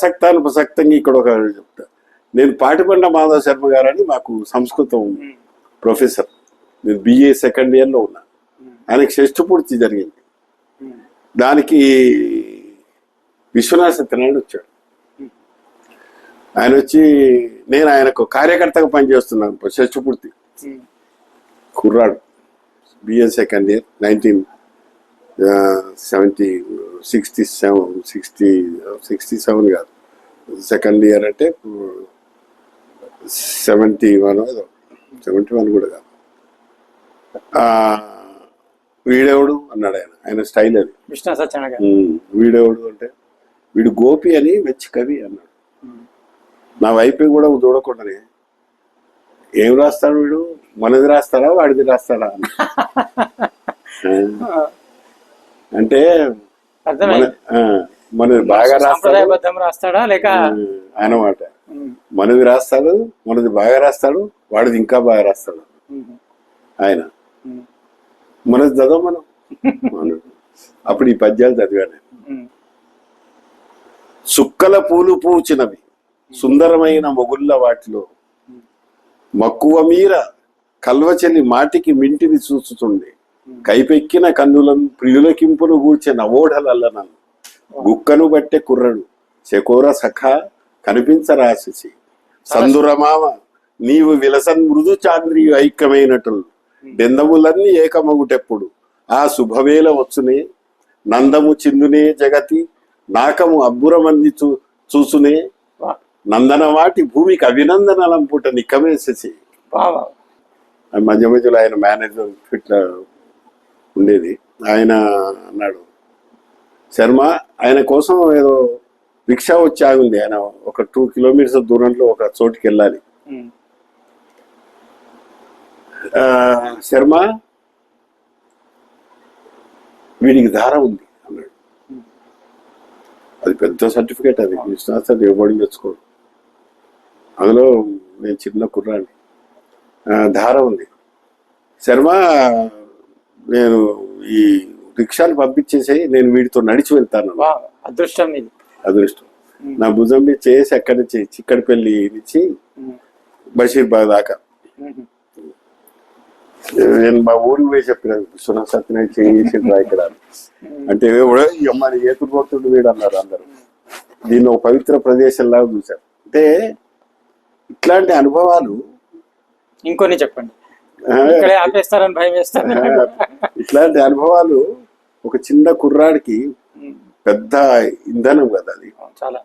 ప్రసక్తానుప్రసక్తంగా ఇక్కడ ఒక చెప్తా నేను పాటిబండ మాధవ శర్మ గారని మాకు సంస్కృతం ప్రొఫెసర్. నేను బిఏ సెకండ్ ఇయర్లో ఉన్నా. ఆయనకి షష్ఠ పూర్తి జరిగింది దానికి విశ్వనాథ సత్యనారాయణ వచ్చాడు. ఆయన వచ్చి నేను ఆయనకు కార్యకర్తగా పనిచేస్తున్నాను షష్ఠ పూర్తి కుర్రాడు. BA second year nineteen seventy sixty seven sixty sixty seven కాదు. సెకండ్ ఇయర్ అంటే సెవెంటీ వన్ సెవెంటీ వన్ కూడా కాదు. వీడెవడు? అన్నాడు ఆయన. ఆయన స్టైల్ అది. విష్ణు సత్యనారాయణ వీడెవడు అంటే వీడు గోపి అని మంచి కవి అన్నాడు. నా వైపు కూడా చూడకుండానే ఏం రాస్తాడు వీడు? మనది రాస్తాడా? వాడిది రాస్తాడా? అంటే మనది బాగా రాస్తాడు. రాస్తాడా లేక ఆయన మాట. ఉమ్, మనది రాస్తాడు మనది బాగా రాస్తాడు వాడిది ఇంకా బాగా రాస్తాడు. ఆయన. మనది చదవ మనం. అప్పుడు ఈ పద్యాలు చదివాను. ఉమ్, సుక్కల పూలు పూచినవి సుందరమైన మొగుళ్ళ వాటిలో. మక్కువ మీర కల్వచెలి మాటికి మింటిని చూచుతుండే. కైపెక్కిన కన్నులను ప్రియులకింపును గూర్చే నవోఢలల్లనను గుక్కను బట్టె కుర్రడు. శకోర సఖ కనిపించరాశిసి సందురమామ నీవు విలసన్ మృదు చాంద్రి ఐక్యమైనట్లు. దెందములన్నీ ఏకమగుటెప్పుడు. ఆ శుభవేళ వచ్చునే. నందము చిందునే జగతి. నాకము అబ్బురమంది చూ చూసునే. నందనవాటి భూమికి అభినందనలంపుట నిక్కమేసేసి. మధ్య మధ్యలో ఆయన మేనేజర్ ఇట్లా ఉండేది. ఆయన అన్నాడు శర్మ ఆయన కోసం ఏదో రిక్షా వచ్చి ఆగింది. ఆయన ఒక టూ కిలోమీటర్స్ దూరంలో ఒక చోటుకి వెళ్ళాలి. శర్మ వీడికి దారం ఉంది. అన్నాడు. అది పెద్ద సర్టిఫికేట్ అది. విశ్వనాథ్ సార్ ఇవ్వబడి తెచ్చుకోడు అందులో నేను చిన్న కుర్రాన్ని దారం ఉంది. శర్మ నేను ఈ రిక్షాలు పంపించేసి నేను వీడితో నడిచి వెళ్తాను. అదృష్టం అదృష్టం. నా భుజం మీద చేసి అక్కడి నుంచి చిక్కడిపల్లి నుంచి బషీర్బాగ్ దాకా. నేను మా ఊరికి పోయి చెప్పిన విశ్వనాథ్ సత్యనారాయణ చేసిండ్రా ఇక్కడ. అంటే ఎవడో ఏతుడు కొడుతుండు వీడు అన్నారు అందరు. దీన్ని ఒక పవిత్ర ప్రదేశంలాగా చూశారు. అంటే ఇట్లాంటి అనుభవాలు ఇంకొన్ని చెప్పండి. ఇక్కడే ఆపేస్తారని భయం వేస్తారు. ఇట్లాంటి అనుభవాలు ఒక చిన్న కుర్రాడికి పెద్ద ఇంధనం కదా అది. చాలా.